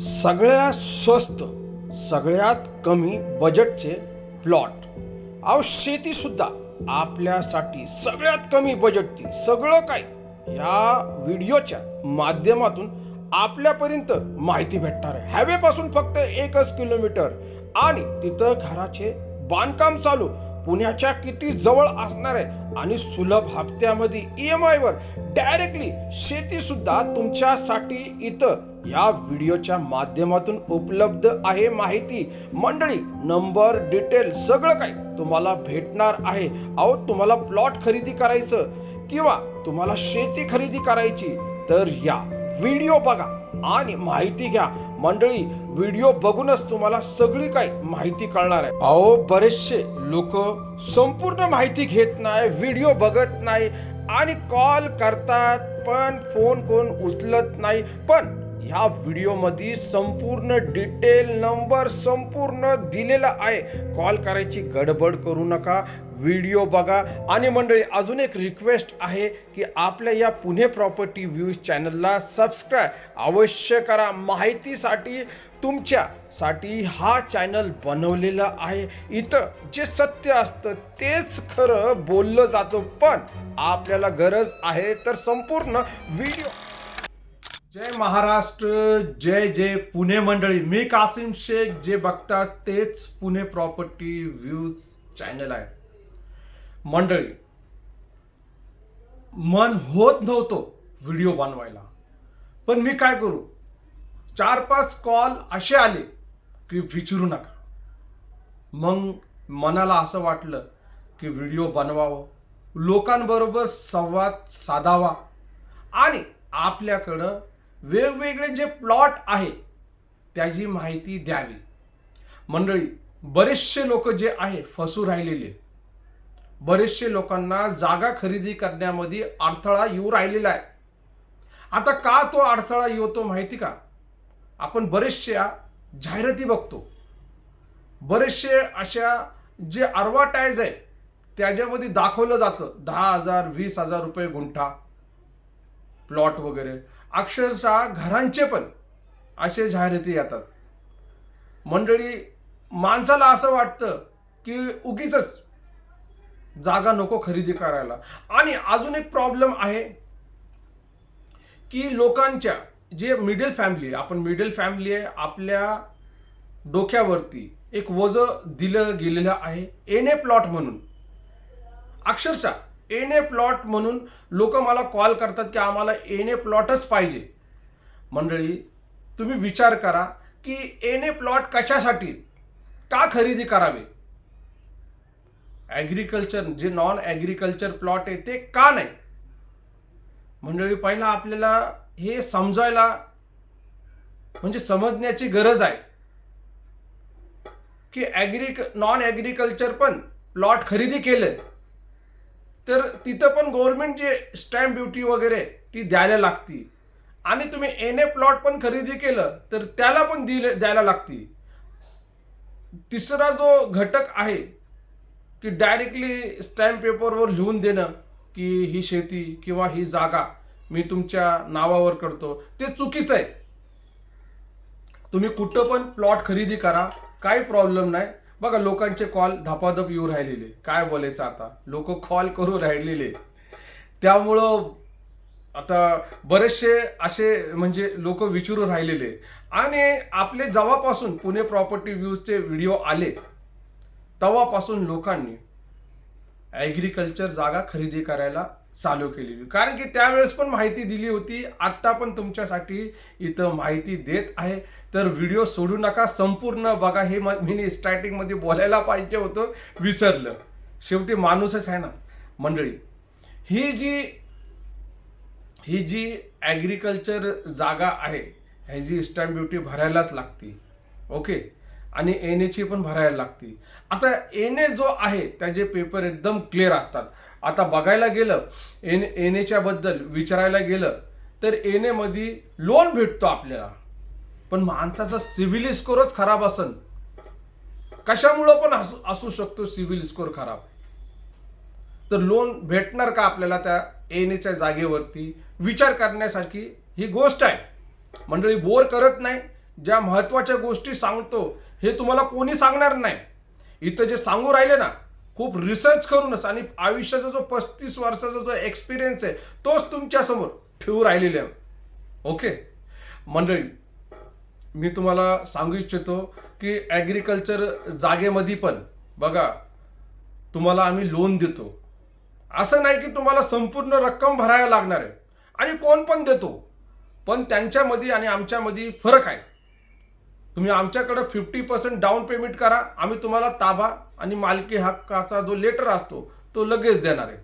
सगळ्यात स्वस्त सगळ्यात कमी बजेटचे प्लॉट अहो शेतीसुद्धा आपल्यासाठी सगळ्यात कमी बजेटची सगळं काय या व्हिडिओच्या माध्यमातून आपल्यापर्यंत माहिती भेटणार आहे. हायवेपासून फक्त एकच किलोमीटर आणि तिथं घराचे बांधकाम चालू पुण्याच्या किती जवळ असणार आहे आणि सुलभ हप्त्यामध्ये ई एम आयवर डायरेक्टली शेतीसुद्धा तुमच्यासाठी इथं या व्हिडिओच्या माध्यमातून उपलब्ध आहे माहिती. मंडळी नंबर डिटेल सगळं काही तुम्हाला भेटणार आहे. अहो तुम्हाला प्लॉट खरेदी करायचं किंवा तुम्हाला शेती खरेदी करायची तर या व्हिडिओ बघा आणि माहिती घ्या. मंडळी व्हिडिओ बघूनच तुम्हाला सगळी काही माहिती कळणार आहे. अहो बरेचसे लोक संपूर्ण माहिती घेत नाही व्हिडिओ बघत नाही आणि कॉल करतात पण फोन कोण उचलत नाही. पण ह्या व्हिडिओमध्ये संपूर्ण डिटेल नंबर संपूर्ण दिलेला आहे. कॉल करायची गडबड करू नका व्हिडिओ बघा. आणि मंडळी अजून एक रिक्वेस्ट आहे की आपल्या या पुणे प्रॉपर्टी व्ह्यूज चॅनलला सबस्क्राईब अवश्य करा. माहितीसाठी तुमच्यासाठी हा चॅनल बनवलेला आहे. इथं जे सत्य असतं तेच खरं बोललं जातं. पण आपल्याला गरज आहे तर संपूर्ण व्हिडिओ जय महाराष्ट्र जय जय पुणे मंडळी. मी कासिम शेख जे बघतात तेच पुणे प्रॉपर्टी व्ह्यूज चॅनल आहे. मंडळी मन होत नव्हतो व्हिडिओ बनवायला. पण मी काय करू? चार पाच कॉल असे आले की विचारू नका. मग मनाला असं वाटलं की व्हिडिओ बनवावं. लोकांबरोबर संवाद साधावा. आणि आपल्याकडं वेगवेगळे जे प्लॉट आहे त्याची माहिती द्यावी. मंडळी बरेचसे लोक जे आहे फसू राहिलेले. बरेचसे लोकांना जागा खरेदी करण्यामध्ये अडथळा येऊ राहिलेला आहे. आता का तो अडथळा येतो माहिती का? आपण बरेचशा जाहिराती बघतो. बरेचसे अशा जे अर्वाटायज आहे त्याच्यामध्ये दाखवलं जातं. दहा हजार वीस हजार रुपये गुंठा. प्लॉट वगैरे. अक्षरशः घरांचे पण असे जाहिराती येतात. मंडळी माणसाला असं वाटतं की उगीच जागा नको खरेदी करायला. आणि अजून एक प्रॉब्लेम आहे की लोकांच्या जे मिडल फॅमिली आहे आपण मिडल फॅमिली आहे आपल्या डोक्यावरती एक वज दिलं गेलेलं आहे. एन ए प्लॉट म्हणून. अक्षरशः एन ए प्लॉट म्हणून लोक मला कॉल करतात की आम्हाला एन ए प्लॉटच पाहिजे. मंडळी तुम्ही विचार करा की एन ए प्लॉट कशासाठी? का खरेदी करावे? ॲग्रिकल्चर जे नॉन ॲग्रिकल्चर प्लॉट आहे ते का नाही? मंडळी पहिला आपल्याला हे समजायला म्हणजे समजण्याची गरज आहे. की ॲग्रिक नॉन ॲग्रिकल्चर पण प्लॉट खरेदी केलं. तर तिथं पण गव्हर्नमेंट जे स्टॅम्प ड्युटी वगैरे ती द्यायला लागती. आणि तुम्ही एन ए प्लॉट पण खरेदी केलं तर त्याला पण दिले द्यायला लागती. तिसरा जो घटक आहे की डायरेक्टली स्टॅम्प पेपरवर लिहून देणं की ही शेती किंवा ही जागा मी तुमच्या नावावर करतो ते चुकीचं आहे. तुम्ही कुठं पण प्लॉट खरेदी करा काही प्रॉब्लेम नाही. बघा लोकांचे कॉल धपाधप येऊ राहिलेले. काय बोलायचं आता? लोक कॉल करू राहिलेले. त्यामुळं आता बरेचसे असे म्हणजे लोक विचारू राहिलेले. आणि आपले जेव्हापासून पुणे प्रॉपर्टी व्ह्यूजचे व्हिडिओ आले तेव्हापासून लोकांनी ॲग्रिकल्चर जागा खरेदी करायला चालू केलेली. कारण की त्यावेळेस पण माहिती दिली होती. आत्ता पण तुमच्यासाठी इथं माहिती देत आहे. तर व्हिडिओ सोडू नका संपूर्ण बघा. हे म मी स्टार्टिंगमध्ये बोलायला पाहिजे होतं विसरलं. शेवटी माणूसच आहे ना मंडळी. ही जी ही जी ॲग्रिकल्चर जागा आहे ह्याची स्टॅम्प ड्युटी भरायलाच लागते. ओके आणि एन एची पण भरायला लागते. आता एन ए जो आहे त्याचे पेपर एकदम क्लिअर असतात. आता बघायला गेलं एन एन एच्याबद्दल विचारायला गेलं तर एन एमध्ये लोन भेटतो आपल्याला. पण माणसाचा सिव्हिल स्कोरच खराब असन कशामुळं पण असू असू शकतो सिव्हिल स्कोर खराब? तर लोन भेटणार का आपल्याला त्या एनएच्या जागेवरती? विचार करण्यासारखी ही गोष्ट आहे. मंडळी बोर करत नाही. ज्या महत्त्वाच्या गोष्टी सांगतो हे तुम्हाला कोणी सांगणार नाही. इथं जे सांगू राहिले ना खूप रिसर्च करूनच आणि आयुष्याचा जो पस्तीस वर्षाचा जो एक्सपिरियन्स आहे तोच तुमच्यासमोर ठेवू राहिलेले आहे. ओके मंडळी मी तुम्हाला सांगू इच्छितो की ॲग्रिकल्चर जागेमध्ये पण बघा तुम्हाला आम्ही लोन देतो. असं नाही की तुम्हाला संपूर्ण रक्कम भरायला लागणार आहे आणि कोण पण देतो पण त्यांच्यामध्ये आणि आमच्यामध्ये फरक आहे. तुम्ही आमच्याकडं फिफ्टी पर्सेंट डाऊन पेमेंट करा आम्ही तुम्हाला ताबा आणि मालकी हक्काचा जो लेटर असतो तो लगेच देणार आहे.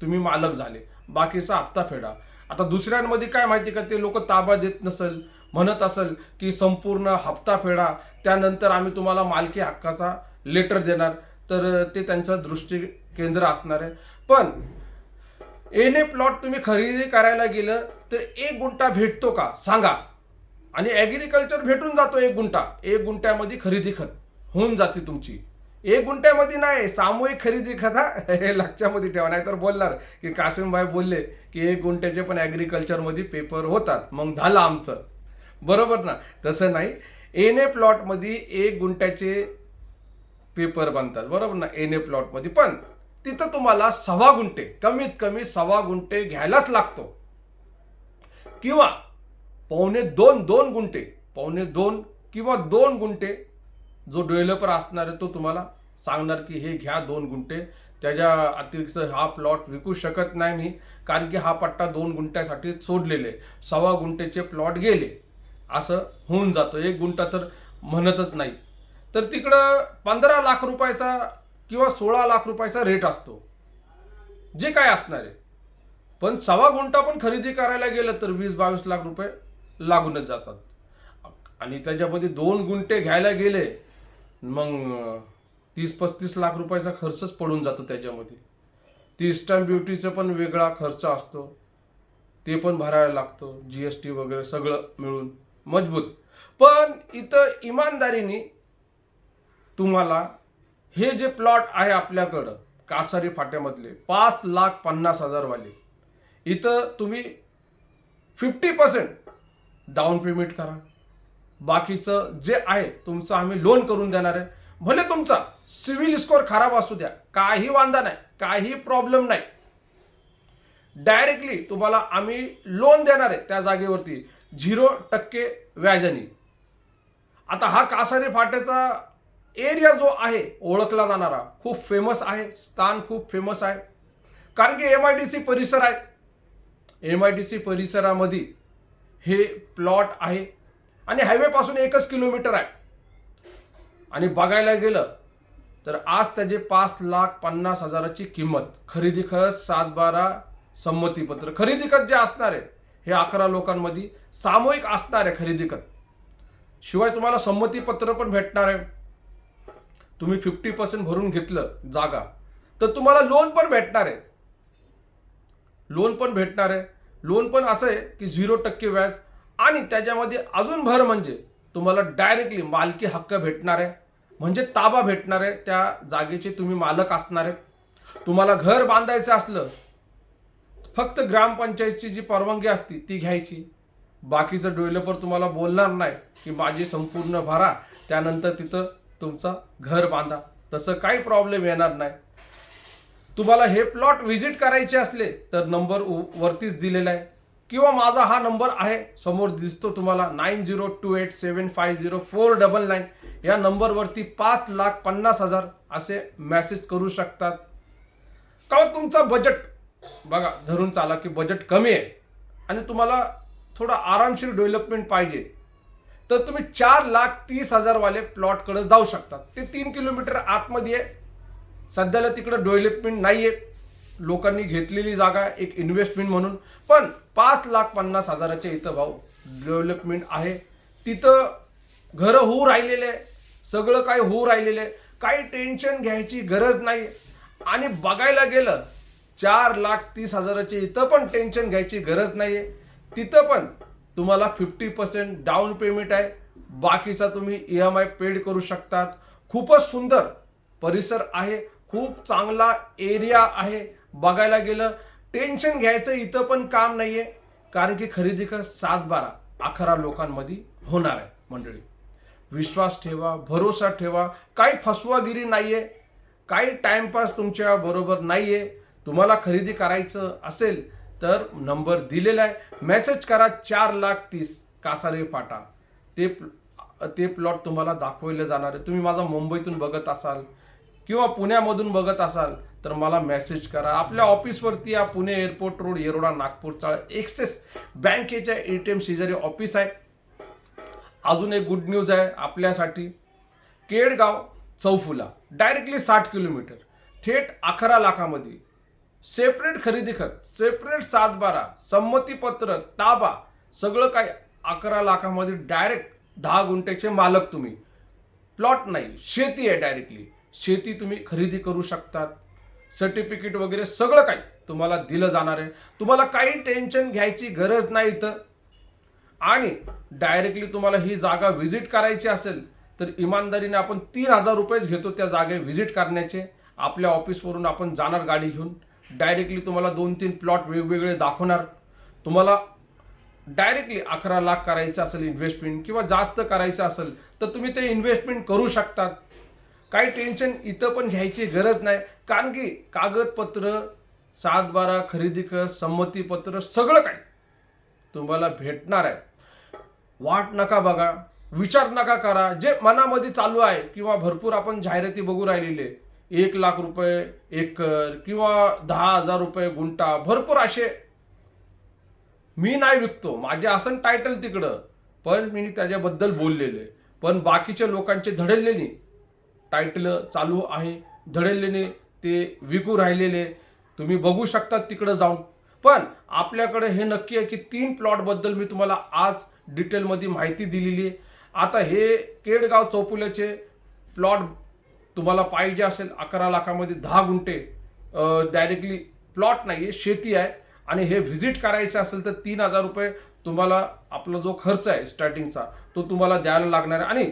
तुम्ही मालक झाले बाकीचा हप्ता फेडा. आता दुसऱ्यांमध्ये काय माहिती का ते लोक ताबा देत नसेल म्हणत असेल की संपूर्ण हप्ता फेडा त्यानंतर आम्ही तुम्हाला मालकी हक्काचा लेटर देणार. तर ते त्यांचं दृष्टी केंद्र असणार आहे. पण एने प्लॉट तुम्ही खरेदी करायला गेलं तर एक गुंठा भेटतो का? सांगा. आणि ॲग्रिकल्चर भेटून जातो एक गुंठा. एक गुंठ्यामध्ये खरेदी खत होऊन जाते तुमची. एक गुंठ्यामध्ये नाही सामूहिक खरेदी खत हा हे लक्षामध्ये ठेवा. नाही तर बोलणार की कासिमभाई बोलले की एक गुंठ्याचे पण ॲग्रिकल्चरमध्ये पेपर होतात. मग झालं आमचं. बरोबर ना? तसं नाही. एने प्लॉटमध्ये एक गुंठ्याचे पेपर बनतात. बरोबर ना? एन ए प्लॉटमध्ये पण तिथं तुम्हाला सव्वा गुंठे कमीत कमी सव्वा गुंठे घ्यायलाच लागतो. किंवा पावणे दोन दोन गुंठे पावणे दोन किंवा दोन गुंठे जो डेव्हलपर असणार आहे तो तुम्हाला सांगणार की हे घ्या दोन गुंठे. त्याच्या अतिरिक्त हा प्लॉट विकू शकत नाही मी कारण की हा पट्टा दोन गुंठ्यासाठी सोडलेले. सव्वा गुंठेचे प्लॉट गेले. असं होऊन जातं. एक गुंठा तर म्हणतच नाही. तर तिकडं पंधरा लाख रुपयाचा किंवा सोळा लाख रुपयाचा रेट असतो. जे काय असणार आहे. पण सवा गुंठा पण खरेदी करायला गेलं तर वीस बावीस लाख रुपये लागूनच जातात. आणि त्याच्यामध्ये दोन गुंठे घ्यायला गेले मग तीस पस्तीस लाख रुपयाचा खर्चच पडून जातो त्याच्यामध्ये. ती स्टॅम्प ड्युटीचा पण वेगळा खर्च असतो. ते पण भरायला लागतो. जी एस टी वगैरे सगळं मिळून. मजबूत. पण इथं इमानदारीने तुम्हाला हे जे प्लॉट आहे आपल्याकडं कासारी फाट्यामधले पाच लाख पन्नास हजारवाले इथं तुम्ही फिफ्टी पर्सेंट डाऊन पेमेंट करा. बाकीचं जे आहे तुमचं आम्ही लोन करून देणार आहे. भले तुमचा सिव्हिल स्कोअर खराब असू द्या काही वांदा नाही काही प्रॉब्लेम नाही. डायरेक्टली तुम्हाला आम्ही लोन देणार आहे त्या जागेवरती. झिरो टक्के व्याजाने. आता हा कासारे फाट्याचा एरिया जो आहे ओळखला जाणारा खूप फेमस आहे स्थान खूप फेमस आहे. कारण की एम आय डी सी परिसर आहे. एम आय डी सी परिसरामध्ये हे प्लॉट आहे. आणि हायवेपासून एकच किलोमीटर आहे. आणि बघायला गेलं तर आज त्याचे पाच लाख पन्नास हजाराची किंमत. खरेदी खत सात बारा संमतीपत्र. खरेदी खत जे असणार आहे हे अकरा लोकांमध्ये सामूहिक असणार आहे खरेदी कर. शिवाय तुम्हाला संमतीपत्र पण भेटणार आहे. तुम्ही फिफ्टी पर्सेंट भरून घेतलं जागा तर तुम्हाला लोन पण भेटणार आहे. लोन पण भेटणार आहे. लोन पण असं आहे की झिरो टक्के व्याज आणि त्याच्यामध्ये अजून भर म्हणजे तुम्हाला डायरेक्टली मालकी हक्क भेटणार आहे. म्हणजे ताबा भेटणार आहे त्या जागेचे तुम्ही मालक असणार आहे. तुम्हाला घर बांधायचं असलं फक्त ग्रामपंचायतची जी परवानगी असती ती घ्यायची. बाकीचं डेव्हलपर तुम्हाला बोलणार नाही की माझी संपूर्ण भरा त्यानंतर तिथं तुमचं घर बांधा. तसं काही प्रॉब्लेम येणार नाही. तुम्हाला हे प्लॉट व्हिजिट करायचे असले तर नंबर उ- वरतीच दिलेला आहे. किंवा माझा हा नंबर आहे समोर दिसतो तुम्हाला nine zero two eight seven five zero four double nine या नंबरवरती पाच लाख पन्नास हजार असे मेसेज करू शकतात. का हो तुमचा बजेट बघा धरून चाला की बजेट कमी आहे आणि तुम्हाला थोडं आरामशीर डेव्हलपमेंट पाहिजे. तर तुम्ही चार लाख तीस हजारवाले प्लॉटकडे जाऊ शकता. ते तीन किलोमीटर आतमध्ये आहे. सध्याला तिकडं डेव्हलपमेंट नाही आहे लोकांनी घेतलेली जागा एक इन्व्हेस्टमेंट म्हणून. पण पाच लाख पन्नास हजाराच्या इथं भाऊ डेव्हलपमेंट आहे. तिथं घरं होऊ राहिलेले सगळं काही होऊ राहिलेलं आहे. काही टेन्शन घ्यायची गरज नाही आणि बघायला गेलं चार लाख तीस हजाराची इथं पण टेन्शन घ्यायची गरज नाही आहे तिथं पण तुम्हाला फिफ्टी पर्सेंट डाऊन पेमेंट आहे. बाकीचा तुम्ही ई एम आय पेड करू शकतात. खूपच सुंदर परिसर आहे. खूप चांगला एरिया आहे. बघायला गेलं टेन्शन घ्यायचं इथं पण काम नाही आहे कारण की खरेदी कर सात बारा अकरा लोकांमध्ये होणार आहे मंडळी. विश्वास ठेवा भरोसा ठेवा. काही फसवागिरी नाही आहे काही टाइमपास तुमच्या बरोबर नाही आहे तुम्हाला खरेदी करायचं असेल तर नंबर दिलेला आहे. मेसेज करा चार लाख तीस कासारे फाटा. ते प्ल- ते प्लॉट तुम्हाला दाखवले जाणार आहे. तुम्ही माझा मुंबईतून बघत असाल किंवा पुण्यामधून बघत असाल तर मला मेसेज करा. आपल्या ऑफिसवरती या पुणे एअरपोर्ट रोड येरोडा नागपूरचा एक्सेस बँकेच्या ए टी एम शेजारी ऑफिस आहे. अजून एक गुड न्यूज आहे आपल्यासाठी. केडगाव चौफुला डायरेक्टली साठ किलोमीटर थेट अकरा लाखामध्ये. सेपरेट खरेदी खत सेपरेट सात बारा संमतीपत्र ताबा सगळं काही अकरा लाखामध्ये डायरेक्ट दहा गुंठ्याचे मालक तुम्ही. प्लॉट नाही शेती आहे डायरेक्टली शेती तुम्ही खरेदी करू शकतात. सर्टिफिकेट वगैरे सगळं काही तुम्हाला दिलं जाणार आहे. तुम्हाला काही टेन्शन घ्यायची गरज नाही इथं. आणि डायरेक्टली तुम्हाला ही जागा व्हिजिट करायची असेल तर इमानदारीने आपण तीन हजार रुपयेच घेतो त्या जागे व्हिजिट करण्याचे. आपल्या ऑफिसवरून आपण जाणार गाडी घेऊन. डायरेक्टली तुम्हाला दोन तीन प्लॉट वेगवेगळे दाखवणार. तुम्हाला डायरेक्टली अकरा लाख करायचं असेल इन्व्हेस्टमेंट किंवा जास्त करायचं असेल तर तुम्ही ते इन्व्हेस्टमेंट करू शकतात. काही टेन्शन इथं पण घ्यायची गरज नाही. कारण की कागदपत्र सात बारा खरेदी कर संमतीपत्र सगळं काही तुम्हाला भेटणार आहे. वाट नका बघा विचार नका करा. जे मनामध्ये चालू आहे किंवा भरपूर आपण जाहिराती बघू राहिलेले एक लाख रुपये एकर किंवा दहा हजार रुपये गुंठा भरपूर असे. मी नाही विकतो. माझे असं टायटल तिकडं. पण मी त्याच्याबद्दल बोललेले पण बाकीच्या लोकांचे धडलेले टायटल चालू आहे. धडलेले ते विकू राहिलेले. तुम्ही बघू शकता तिकडं जाऊन. पण आपल्याकडे हे नक्की आहे की तीन प्लॉटबद्दल मी तुम्हाला आज डिटेलमध्ये माहिती दिलेली आहे. आता हे केडगाव चौपुल्याचे प्लॉट तुम्हाला पाहिजे असेल अकरा लाखामध्ये दहा गुंठे डायरेक्टली प्लॉट नाही आहे शेती आहे. आणि हे व्हिजिट करायचं असेल तर तीन हजार रुपये तुम्हाला आपला जो खर्च आहे स्टार्टिंगचा तो तुम्हाला द्यायला लागणार आहे. आणि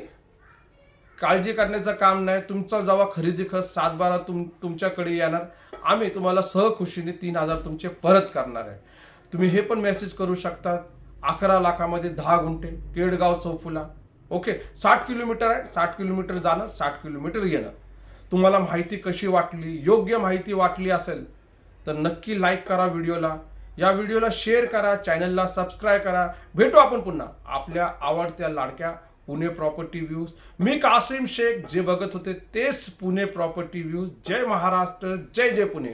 काळजी करण्याचं काम नाही तुमचा जेव्हा खरेदी खर्च सात बारा तुम तुमच्याकडे येणार आम्ही तुम्हाला सहखुशीने तीन हजार तुमचे परत करणार आहे. तुम्ही हे पण मेसेज करू शकता अकरा लाखामध्ये दहा गुंठे केडगाव चौफुला ओके साठ किलोमीटर आहे साठ किलोमीटर जाणं साठ किलोमीटर येणं. तुम्हाला माहिती कशी वाटली योग्य माहिती वाटली असेल तर नक्की लाईक करा व्हिडिओला. या व्हिडिओला शेअर करा चॅनलला सबस्क्राईब करा. भेटू आपण पुन्हा आपल्या आवडत्या लाडक्या पुणे प्रॉपर्टी व्ह्यूज मी कासिम शेख जे बघत होते तेच पुणे प्रॉपर्टी व्ह्यूज जय महाराष्ट्र जय जय पुणे.